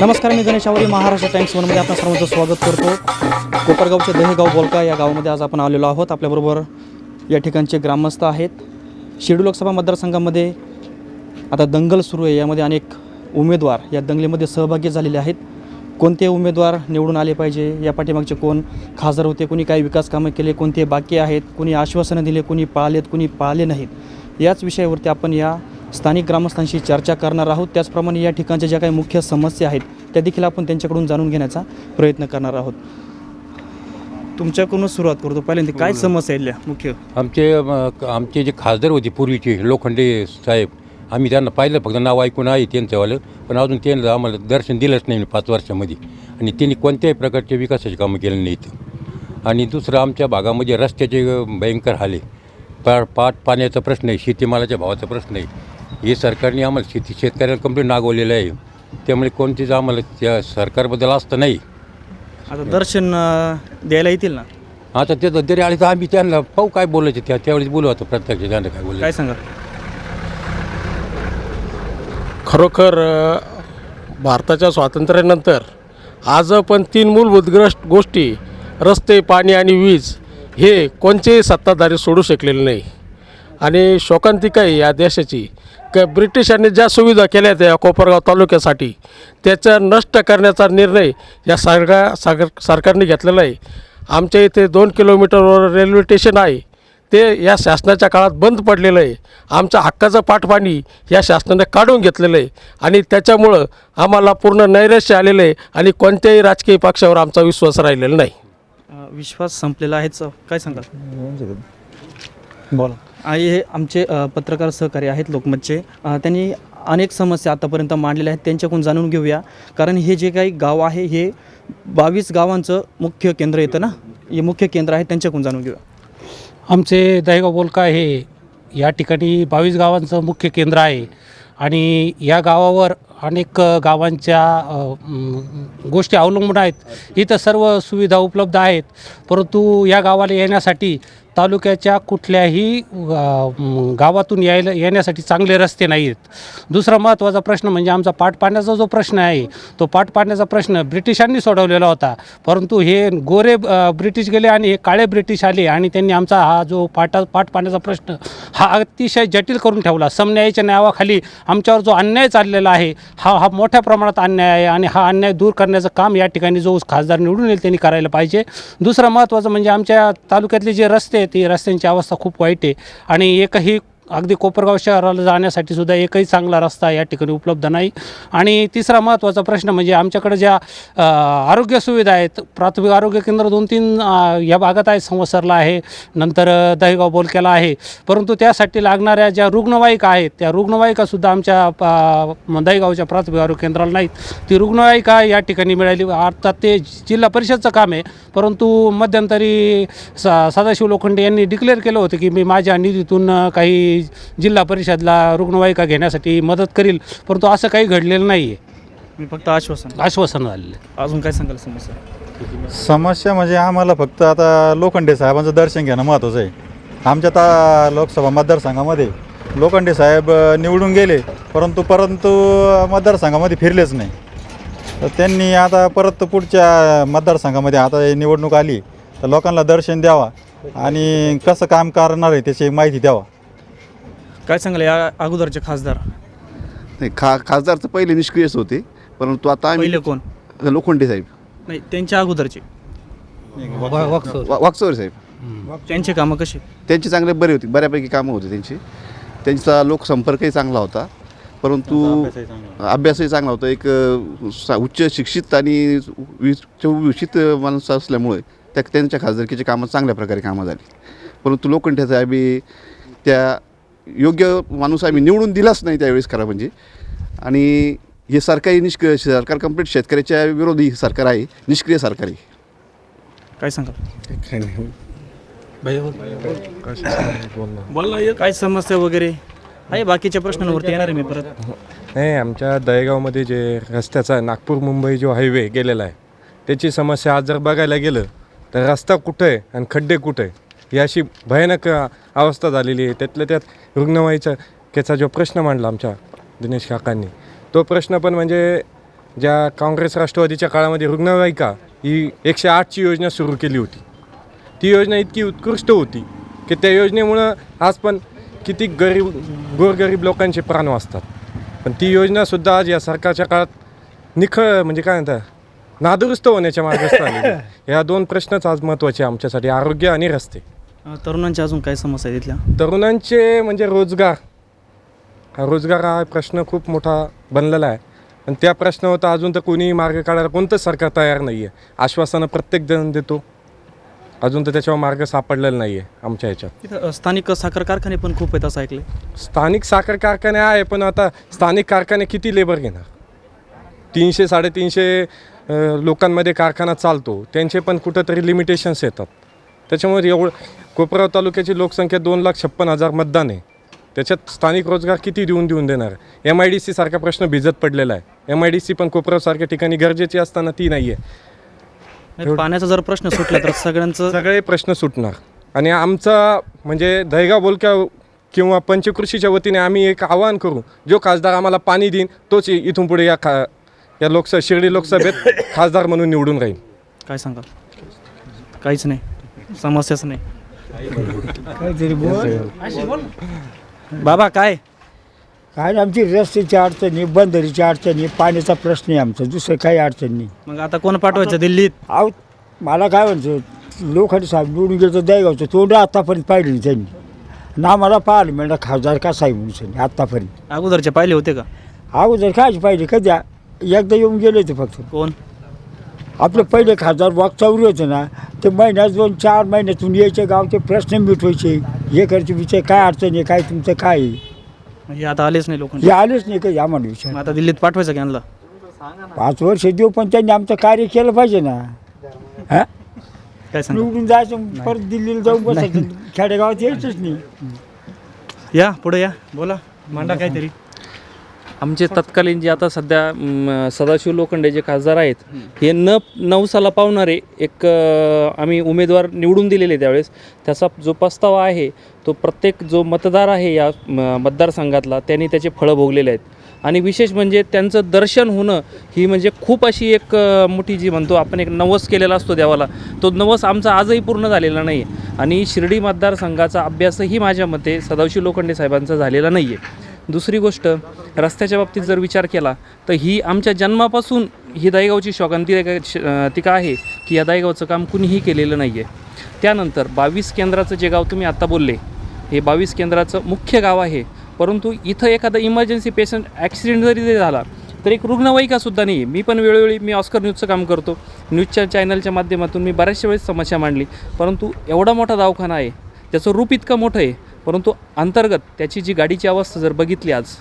नमस्कार मी गणेश आवरी महाराष्ट्र टाइम्स वनमध्ये आपण सर्वांचं स्वागत करतो. कोपरगावचे दहेगाव बोलका या गावामध्ये आज आपण आलेलो आहोत. आपल्याबरोबर या ठिकाणचे ग्रामस्थ आहेत. शिर्डी लोकसभा मतदारसंघामध्ये आता दंगल सुरू आहे. यामध्ये अनेक उमेदवार या दंगलीमध्ये सहभागी झालेले आहेत. कोणते उमेदवार निवडून आले पाहिजे? या पाठीमागचे कोण खासदार होते? कोणी काही विकास कामं केले? कोणते बाकी आहेत? कोणी आश्वासनं दिले? कोणी पाळलेत? कोणी पाळले नाहीत? याच विषयावरती आपण या स्थानिक ग्रामस्थांशी चर्चा करणार आहोत. त्याचप्रमाणे या ठिकाणच्या ज्या काही मुख्य समस्या आहेत त्या देखील आपण त्यांच्याकडून जाणून घेण्याचा प्रयत्न करणार आहोत. तुमच्याकडूनच सुरुवात करतो. पहिल्यांदा काय समस्या आहेत मुख्य? आमचे आमचे जे खासदार होते पूर्वीचे लोखंडे साहेब आम्ही त्यांना पाहिलं फक्त नाव ऐकून आहे त्यांच्यावालं पण अजून त्यांना आम्हाला दर्शन दिलंच नाही पाच वर्षामध्ये. आणि त्यांनी कोणत्याही प्रकारचे विकासाची कामं केली नाहीत. आणि दुसरं आमच्या भागामध्ये रस्त्याचे भयंकर हाले. पा पाट पाण्याचा प्रश्न आहे शेतीमालाच्या भावाचा प्रश्न आहे. हे सरकारने आम्हाला शेती शेतकऱ्याला कंप्लीट नागवलेलं आहे. त्यामुळे कोणतीच आम्हाला त्या सरकारबद्दल असतं नाही. आता दर्शन अं, द्यायला येतील ना? आता ते जरी आले तर आम्ही त्यांना पाहू काय बोलायचे त्या त्यावेळेस बोलू आता प्रत्यक्ष त्यांना काय बोलायचं. काय सांगा? खरोखर अ, भारताच्या स्वातंत्र्यानंतर आज पण तीन मूलभूत ग्रस्ट गोष्टी रस्ते पाणी आणि वीज हे कोणतेही सत्ताधारी सोडू शकलेले नाही. आणि शोकांतिका आहे या देशाची. क ब्रिटिशांनी ज्या सुविधा केल्या त्या कोपरगाव तालुक्यासाठी त्याचा नष्ट करण्याचा निर्णय या सरकार सागर सरकारने घेतलेला आहे. आमच्या इथे दोन किलोमीटरवर रेल्वे स्टेशन आहे. ते या शासनाच्या काळात बंद पडलेलं आहे. आमच्या हक्काचं पाठपाणी या शासनाने काढून घेतलेलं आहे. आणि त्याच्यामुळं आम्हाला पूर्ण नैराश्य आलेलं आहे. आणि कोणत्याही राजकीय पक्षावर आमचा विश्वास राहिलेला नाही. विश्वास संपलेला आहेच काय सांगाल? बोला. आणि हे आमचे अ, पत्रकार सहकारी आहेत लोकमतचे. अ, त्यांनी अनेक समस्या आतापर्यंत मांडलेल्या आहेत त्यांच्याकडून जाणून घेऊया. कारण हे जे काही गाव आहे हे बावीस गावांचं मुख्य केंद्र येतं ना? हे मुख्य केंद्र आहे त्यांच्याकडून जाणून घेऊया. आमचे दहेगाव बोलका हे या ठिकाणी बावीस गावांचं मुख्य केंद्र आहे. आणि या गावावर अनेक गावांच्या गोष्टी अवलंबून आहेत. इथं सर्व सुविधा उपलब्ध आहेत. परंतु या गावाला येण्यासाठी तालुक्याच्या कुठल्याही गावातून यायला येण्यासाठी चांगले रस्ते नाही आहेत दुसरा महत्त्वाचा प्रश्न म्हणजे आमचा पाटपाण्याचा जो प्रश्न आहे तो पाटपाण्याचा प्रश्न ब्रिटिशांनी सोडवलेला होता. परंतु हे गोरे ब्रिटिश गेले आणि हे काळे ब्रिटिश आले आणि त्यांनी आमचा हा जो पाटा पाटपाण्याचा प्रश्न हा अतिशय जटिल करून ठेवला. समन्यायाच्या नावाखाली आमच्यावर जो अन्याय चाललेला आहे हा हा मोठ्या प्रमाणात अन्याय आहे आणि हा अन्याय दूर करण्याचं काम या ठिकाणी जो खासदार निवडून येईल त्यांनी करायला पाहिजे. दुसरं महत्त्वाचं म्हणजे आमच्या तालुक्यातले जे रस्ते आहेत ती रस्त्यांची अवस्था खूप वाईट आहे. आणि एकही अगदी कोपरगाव शहराला जाण्यासाठी सुद्धा एकही चांगला रस्ता या ठिकाणी उपलब्ध नाही. आणि तिसरा महत्त्वाचा प्रश्न म्हणजे आमच्याकडे ज्या आरोग्य सुविधा आहेत प्राथमिक आरोग्य केंद्र दोन तीन या भागात आहे संवत्सरला आहे नंतर दहीगाव दहेगाव बोलक्याला आहे. परंतु त्यासाठी लागणाऱ्या ज्या रुग्णवाहिका आहेत त्या रुग्णवाहिकासुद्धा आमच्या अ, दहेगावच्या प्राथमिक आरोग्य केंद्राला नाहीत. ती रुग्णवाहिका या ठिकाणी मिळाली आता ते जिल्हा परिषदचं काम आहे. परंतु मध्यंतरी स सदाशिव लोखंडे यांनी डिक्लेअर केलं होतं की मी माझ्या निधीतून काही जिल्हा परिषदला रुग्णवाहिका घेण्यासाठी मदत करील परंतु असं काही घडलेलं नाही आहे मी फक्त आश्वासन. आश्वासन झालेलं आहे. अजून काय सांगाल समस्या? समस्या म्हणजे आम्हाला फक्त आता लोखंडे साहेबांचं दर्शन घेणं महत्त्वाचं आहे. आमच्या ता लोकसभा मतदारसंघामध्ये लोखंडे साहेब अ, निवडून गेले परंतु परंतु मतदारसंघामध्ये फिरलेच नाही. तर त्यांनी आता परत पुढच्या मतदारसंघामध्ये आता ही निवडणूक आली तर लोकांना दर्शन द्यावा आणि कसं काम करणार आहे त्याची माहिती द्यावा. काय सांगाल या अगोदरचे खासदार? नाही खा खासदार तर पहिले निष्क्रियच होते परंतु आता आम्ही पहिले कोण? लोखंडे साहेब. नाही त्यांच्या अगोदरचे. वा- वाकचौरे साहेब. त्यांचे कामं कशी त्यांचे चांगले बरे होते बऱ्यापैकी कामं होते त्यांची. त्यांचा लोकसंपर्कही चांगला होता परंतु अभ्यासही चांगला होता. एक अ, सा- उच्च शिक्षित आणि उच्च विशित माणूस असल्यामुळे त्या त्यांच्या खासदारकीचे कामं चांगल्या प्रकारे कामं झाली. परंतु लोखंडे साहेब हे त्या योग्य माणूस आम्ही निवडून दिलाच नाही त्यावेळेस खरं म्हणजे. आणि हे सरकारी निष्क्रिय सरकार कंप्लीट शेतकऱ्याच्या विरोधी सरकार आहे निष्क्रिय सरकार आहे. काय सांगाल? काय समस्या वगैरे? आहे बाकीच्या प्रश्नांवरती येणार आहे मी परत. नाही आमच्या दहेगावमध्ये जे रस्त्याचा नागपूर मुंबई जो हायवे गेलेला आहे त्याची समस्या आज जर बघायला गेलं तर रस्ता कुठं आहे आणि खड्डे कुठं आहे? ही अशी भयानक अवस्था झालेली आहे. त्यातल्या त्यात रुग्णवाहीचा त्याचा जो प्रश्न मांडला आमच्या दिनेश काकांनी तो प्रश्न पण म्हणजे ज्या काँग्रेस राष्ट्रवादीच्या काळामध्ये रुग्णवाहिका ही एकशे आठची योजना सुरू केली होती ती योजना इतकी उत्कृष्ट होती की त्या योजनेमुळं आज पण किती गरीब गोरगरीब लोकांचे प्राण वाचतात. पण ती योजनासुद्धा आज या सरकारच्या काळात निखळ म्हणजे काय म्हणतात नादुरुस्त होण्याच्या मार्गास आलेली या दोन प्रश्नच आज महत्त्वाचे आमच्यासाठी आरोग्य आणि रस्ते. तरुणांच्या अजून काय समस्या आहे तिथल्या तरुणांचे म्हणजे रोजगार. हा रोजगार हा प्रश्न खूप मोठा बनलेला आहे. आणि त्या प्रश्नावर तर अजून तर कोणी मार्ग काढायला कोणतंच सरकार तयार नाही आहे आश्वासनं प्रत्येक जण देतो. अजून तर त्याच्यावर मार्ग सापडलेला नाही आहे आमच्या ह्याच्यात. स्थानिक साखर कारखाने पण खूप आहेत असं ऐकले स्थानिक साखर कारखाने आहे पण आता स्थानिक कारखाने किती लेबर घेणार? तीनशे साडेतीनशे अ, लोकांमध्ये कारखाना चालतो. त्यांचे पण कुठंतरी लिमिटेशन्स येतात. त्याच्यामुळे एवढं कोपराव तालुक्याची लोकसंख्या दोन लाख छप्पन हजार मतदान आहे. त्याच्यात स्थानिक रोजगार किती देऊन देऊन देणार? एम आय डी सी सारखा प्रश्न भिजत पडलेला आहे. एम आय डी सी पण कोपरावसारख्या ठिकाणी गरजेची असताना ती नाही आहे पाण्याचा जर प्रश्न सुटला तर सगळ्यांचं सगळे प्रश्न सुटणार. आणि आमचा म्हणजे दहेगाव बोलक्या किंवा पंचकृषीच्या वतीने आम्ही एक आवाहन करू जो खासदार आम्हाला पाणी देईन तोच इथून पुढे या खा या लोकसभा शिर्डी लोकसभेत खासदार म्हणून निवडून राहील. काय सांगाल? काहीच नाही. समस्याच नाही. बाबा काय? काय नाही, आमची रस्त्याची अडचणी बंदरीची अडचणी पाण्याचा प्रश्न आहे आमचा दुसरं काही अडचण नाही. मग आता कोण पाठवायचं दिल्लीत? अहो मला काय म्हणतो लोखंड साहेब निवडून गेलं दयागावचं तोंड आत्तापर्यंत पाहिलं नाही त्यांनी. ना मला पाहिलं म्हणजे खासदार कसा आहे म्हणून त्यांनी आत्तापर्यंत अगोदरचे पाहिले होते का? अगोदर काय पाहिजे कधी? एकदा येऊन गेले ते फक्त. कोण? आपले पहिले खासदार वागचावरी होते ना ते महिन्यात दोन चार महिन्यातून यायचे गावचे प्रश्न मिटवायचे. हे करते विचार काय अडचण आहे काय तुमचं काय आहे? हे आता आलेच नाही लोक हे आलेच नाही काही आम्हाला विचार. आता दिल्लीत पाठवायचं की यांना? पाच वर्ष देऊ पण त्यांनी आमचं कार्य केलं पाहिजे ना. हा? काय सांगा निवडून जायचं परत दिल्लीला जाऊन बसायचं. खेडेगावात यायचंच नाही. या पुढे या. बोला. मांडा काहीतरी. आमचे तत्कालीन जे आता सध्या सदाशिव लोखंडे जे खासदार आहेत हे न नवसाला पावणारे एक आम्ही उमेदवार निवडून दिलेले त्यावेळेस. त्याचा जो प्रस्ताव आहे तो प्रत्येक जो मतदार आहे या मतदारसंघातला त्यांनी त्याचे फळं भोगलेले आहेत. आणि विशेष म्हणजे त्यांचं दर्शन होणं ही म्हणजे खूप अशी एक मोठी जी म्हणतो आपण एक नवस केलेला असतो देवाला. तो नवस आमचा आजही पूर्ण झालेला नाही आहे आणि शिर्डी मतदारसंघाचा अभ्यासही माझ्या मते सदाशिव लोखंडे साहेबांचा झालेला नाही आहे दुसरी गोष्ट रस्त्याच्या बाबतीत जर विचार केला तर ही आमच्या जन्मापासून ही दायगावची शोकांती तिका आहे की या दायगावचं काम कुणीही केलेलं नाही आहे त्यानंतर बावीस केंद्राचं जे गाव तुम्ही आत्ता बोलले हे बावीस केंद्राचं मुख्य गाव आहे. परंतु इथं एखादा इमर्जन्सी पेशंट ॲक्सिडेंट जरी जरी झाला तर एक रुग्णवाहिकासुद्धा नाही मी पण वेळोवेळी मी ऑस्कर न्यूजचं काम करतो. न्यूजच्या चॅनलच्या माध्यमातून मी बऱ्याचशा वेळेस समस्या मांडली. परंतु एवढा मोठा दवाखाना आहे त्याचं रूप इतकं मोठं आहे परंतु अंतर्गत त्याची जी गाडीची अवस्था जर बघितली आज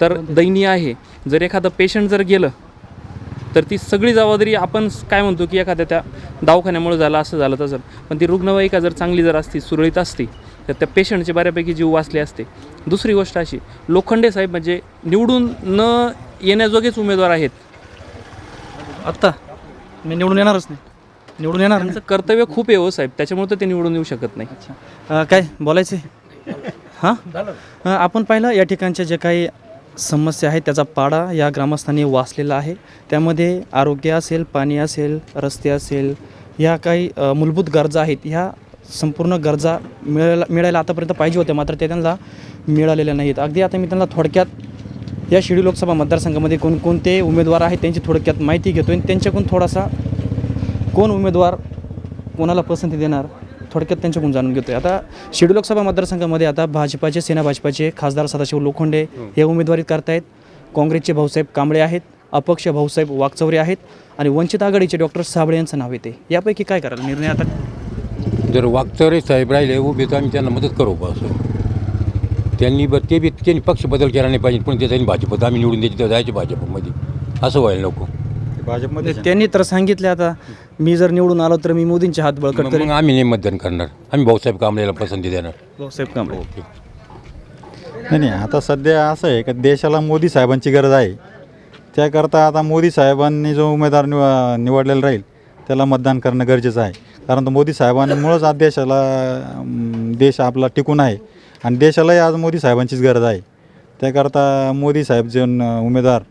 तर दयनीय आहे. जर एखादं पेशंट जर गेलं तर ती सगळी जबाबदारी आपण काय म्हणतो की एखाद्या त्या दवाखान्यामुळे झालं असं झालं तसं पण ती रुग्णवाहिका जर चांगली जर असती सुरळीत असती तर त्या पेशंटचे बऱ्यापैकी जीव वाचले असते. दुसरी गोष्ट अशी लोखंडे साहेब म्हणजे निवडून न येण्याजोगेच उमेदवार आहेत. आत्ता मी निवडून येणारच नाही. निवडून येणार त्यांचं कर्तव्य खूप आहे हो साहेब त्याच्यामुळे तर ते निवडून येऊ शकत नाही. काय? बोलायचे हां? आपण पाहिलं या ठिकाणच्या जे काही समस्या आहेत त्याचा पाडा या ग्रामस्थांनी वाचलेला आहे. त्यामध्ये आरोग्य असेल पाणी असेल रस्ते असेल ह्या काही मूलभूत गरजा आहेत. ह्या संपूर्ण गरजा मिळायला मिळायला आतापर्यंत पाहिजे होत्या मात्र ते त्यांना मिळालेल्या नाहीत. अगदी आता मी त्यांना थोडक्यात या शिर्डी लोकसभा मतदारसंघामध्ये कोणकोणते उमेदवार आहेत त्यांची थोडक्यात माहिती घेतो आणि त्यांच्याकडून थोडासा कोण उमेदवार कोणाला पसंती देणार थोडक्यात त्यांच्याकडून जाणून घेतोय. आता शिर्डी लोकसभा मतदारसंघामध्ये आता भाजपाचे सेना भाजपाचे खासदार सदाशिव लोखंडे हे. उमेदवारी करतायत. काँग्रेसचे भाऊसाहेब कांबळे आहेत अपक्ष भाऊसाहेब वागचौरे आहेत आणि वंचित आघाडीचे डॉक्टर साबळे यांचं नाव येते. यापैकी काय कराल निर्णय आता? जर वागचौरे साहेब राहिले उभे तर आम्ही त्यांना मदत करू असं. त्यांनी ब ते बी त्यांनी पक्ष बदल केला नाही पाहिजे पण ते त्यांनी भाजपत. आम्ही निवडून द्यायची तर जायचे भाजपमध्ये. असं व्हायला नको. भाजपमध्ये त्यांनी तर सांगितले आता मी जर निवडून आलो तर मी मोदींचे हात बळकट मग करेन. आम्ही नाही मतदान करणार. आम्ही भाऊसाहेब कांबळेला पसंती देणार. भाऊसाहेब कांबळे. ओके. नाही नाही आता सध्या असं आहे की देशाला मोदी साहेबांची गरज आहे. त्याकरता आता मोदी साहेबांनी जो उमेदवार निव निवडलेला राहील त्याला मतदान करणं गरजेचं आहे. कारण तर मोदी साहेबांमुळंच आज देशाला अं, देश आपला टिकून आहे. आणि देशालाही आज मोदी साहेबांचीच गरज आहे. त्याकरता मोदी साहेब जे न- उमेदवार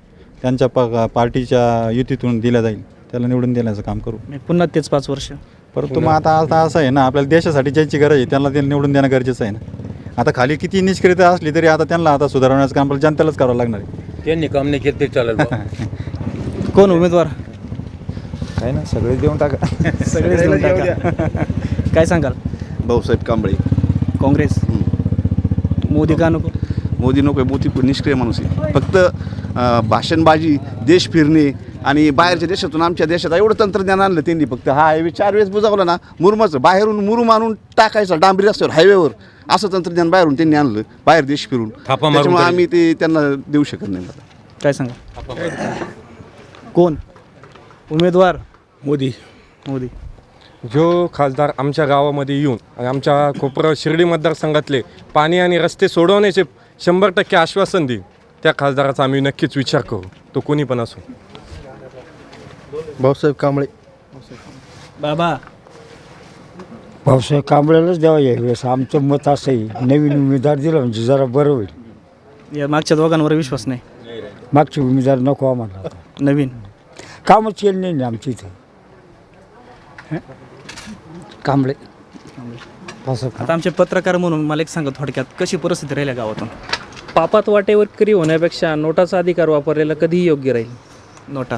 त्यांच्या प पार्टीच्या युतीतून दिल्या जाईल. त्याला निवडून देण्याचं काम करू. पुन्हा तेच पाच वर्ष. परंतु मग आता आता असं आहे ना आपल्याला देशासाठी ज्यांची गरज आहे त्यांना ते निवडून देणं गरजेचं आहे ना. आता खाली किती निष्क्रियता असली तरी आता त्यांना आता सुधारण्याचं काम आपल्याला जनतेलाच करावं लागणार आहे. त्यांनी काम नाही केलं तरी चालेल बुवा. कोण उमेदवार? काय ना सगळे देऊन टाका. सगळेच देऊन टाका. काय सांगाल? भाऊसाहेब कांबळे. काँग्रेस. मोदी का नको? मोदी नको आहे मोदी निष्क्रिय माणूस आहे. फक्त अं, भाषणबाजी देश फिरणे आणि बाहेरच्या देशातून आमच्या देशात एवढं तंत्रज्ञान आणलं त्यांनी फक्त. हा हायवे चार वेळेस बुजावलं ना मुरुमाचं बाहेरून मुरुम आणून टाकायचं डांबरी रस्त्यावर हायवेवर. असं तंत्रज्ञान बाहेरून त्यांनी आणलं बाहेर देश फिरून. थापा मारून त्याच्यामुळे. आम्ही ते त्यांना देऊ शकत नाही मला काय सांगा? कोण? उमेदवार? मोदी. मोदी. जो खासदार आमच्या गावामध्ये येऊन आणि आमच्या कोपरा शिर्डी मतदारसंघातले पाणी आणि रस्ते सोडवण्याचे शंभर टक्के आश्वासन देईल त्या खासदाराचा आम्ही नक्कीच विचार करू. तो कोणी पण असो. भाऊसाहेब कांबळे. बाबा. भाऊसाहेब कांबळ्यालाच द्यावा यावेळेस आमचं मत असं आहे नवीन उमेदवार दिला म्हणजे जरा बरं होईल. या मागच्या दोघांवर विश्वास नाही. मागचे उमेदवार नको आम्हाला आता. नवीन. कामच केलं नाही ना आमच्या इथं. कांबळे. आता आमचे पत्रकार म्हणून मला एक सांगा थोडक्यात कशी परिस्थिती राहिल्या गावातून? पापात वाटेवरकरी होण्यापेक्षा नोटाचा अधिकार वापरलेला कधीही योग्य राहील? नोटा.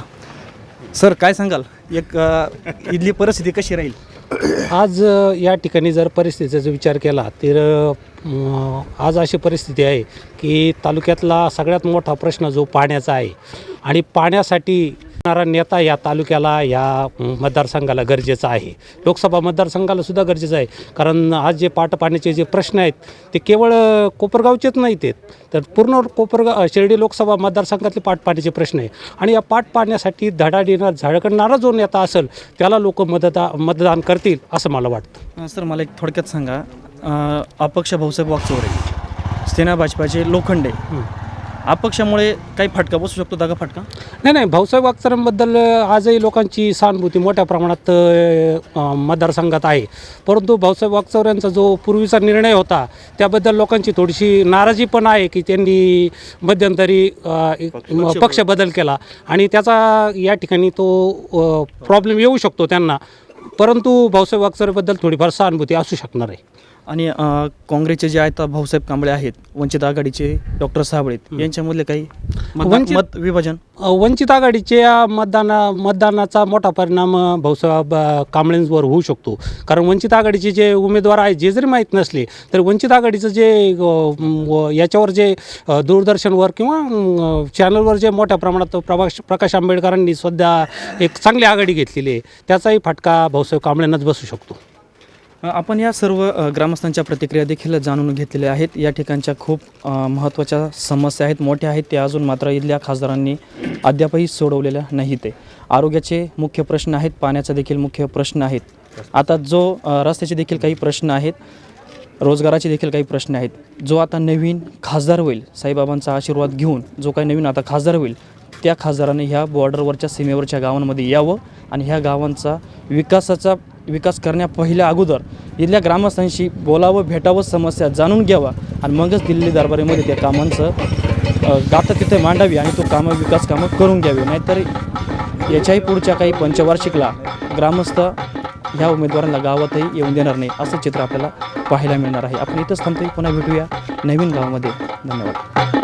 सर काय सांगाल? एक अ, इथली परिस्थिती कशी राहील? आज अ, या ठिकाणी जर परिस्थितीचा जर विचार केला तर अ, आज अशी परिस्थिती आहे की तालुक्यातला सगळ्यात मोठा प्रश्न जो पाण्याचा आहे. आणि पाण्यासाठी येणारा नेता या तालुक्याला या मतदारसंघाला गरजेचा आहे. लोकसभा मतदारसंघाला सुद्धा गरजेचं आहे. कारण आज जे पाटपाण्याचे जे प्रश्न आहेत ते केवळ कोपरगावचेच नाहीत आहेत. तर पूर्ण कोपरगाव शिर्डी लोकसभा मतदारसंघातले पाटपाण्याचे प्रश्न आहे आणि या पाटपाण्यासाठी धडा देणार झळकणारा जो नेता असेल त्याला लोक मतदा मतदान करतील असं मला वाटतं. सर मला एक थोडक्यात सांगा. अपक्ष भाऊसाहेब वागचौरे सेना भाजपाचे लोखंडे अपक्षामुळे काही फटका बसू शकतो दगा फटका? नाही नाही भाऊसाहेब अख्तरांबद्दल आजही लोकांची सहानुभूती मोठ्या प्रमाणात अ, मतदारसंघात आहे. परंतु भाऊसाहेब वागचौऱ्यांचा जो पूर्वीचा निर्णय होता त्याबद्दल लोकांची थोडीशी नाराजी पण आहे की त्यांनी मध्यंतरी अ, पक्ष बदल. केला. आणि त्याचा या ठिकाणी तो प्रॉब्लेम येऊ शकतो त्यांना. परंतु भाऊसाहेब वागचौरेबद्दल थोडीफार सहानुभूती असू शकणार आहे. आणि काँग्रेसचे जे आहेत भाऊसाहेब कांबळे आहेत वंचित आघाडीचे डॉक्टर साबळेत यांच्यामधले काही मत विभाजन? वंचित आघाडीच्या मतदाना मतदानाचा मोठा परिणाम भाऊसाहेब कांबळेंवर होऊ शकतो. कारण वंचित आघाडीचे जे उमेदवार आहेत जे जरी माहीत नसले तर वंचित आघाडीचं जे याच्यावर जे दूरदर्शनवर किंवा चॅनलवर जे मोठ्या प्रमाणात प्रकाश प्रकाश आंबेडकरांनी सध्या एक चांगली आघाडी घेतलेली आहे त्याचाही फटका भाऊसाहेब कांबळेंनाच बसू शकतो. आपण या सर्व ग्रामस्थांच्या प्रतिक्रिया देखील जाणून घेतलेल्या आहेत. या ठिकाणच्या खूप महत्त्वाच्या समस्या आहेत मोठ्या आहेत. त्या अजून मात्र इथल्या खासदारांनी अद्यापही सोडवलेल्या नाही ते. आरोग्याचे मुख्य प्रश्न आहेत पाण्याचा देखील मुख्य प्रश्न आहेत. आता जो रस्त्याचे देखील काही प्रश्न आहेत रोजगाराचे देखील काही प्रश्न आहेत जो आता नवीन खासदार होईल साईबाबांचा आशीर्वाद घेऊन जो काही नवीन आता खासदार होईल त्या खासदाराने ह्या बॉर्डरवरच्या सीमेवरच्या गावांमध्ये यावं आणि ह्या गावांचा विकासाचा विकास करण्या पहिल्या अगोदर इथल्या ग्रामस्थांशी बोलावं भेटावं समस्या जाणून घ्यावा आणि मगच दिल्ली दरबारीमध्ये त्या कामांचं गाता तिथे मांडावी आणि तो कामं विकास कामं करून घ्यावी. नाहीतर याच्याही पुढच्या काही पंचवार्षिकला ग्रामस्थ ह्या उमेदवारांना गावातही येऊन देणार नाही असं चित्र आपल्याला पाहायला मिळणार आहे. आपण इथंच थांबतोय. पुन्हा भेटूया नवीन गावामध्ये. धन्यवाद.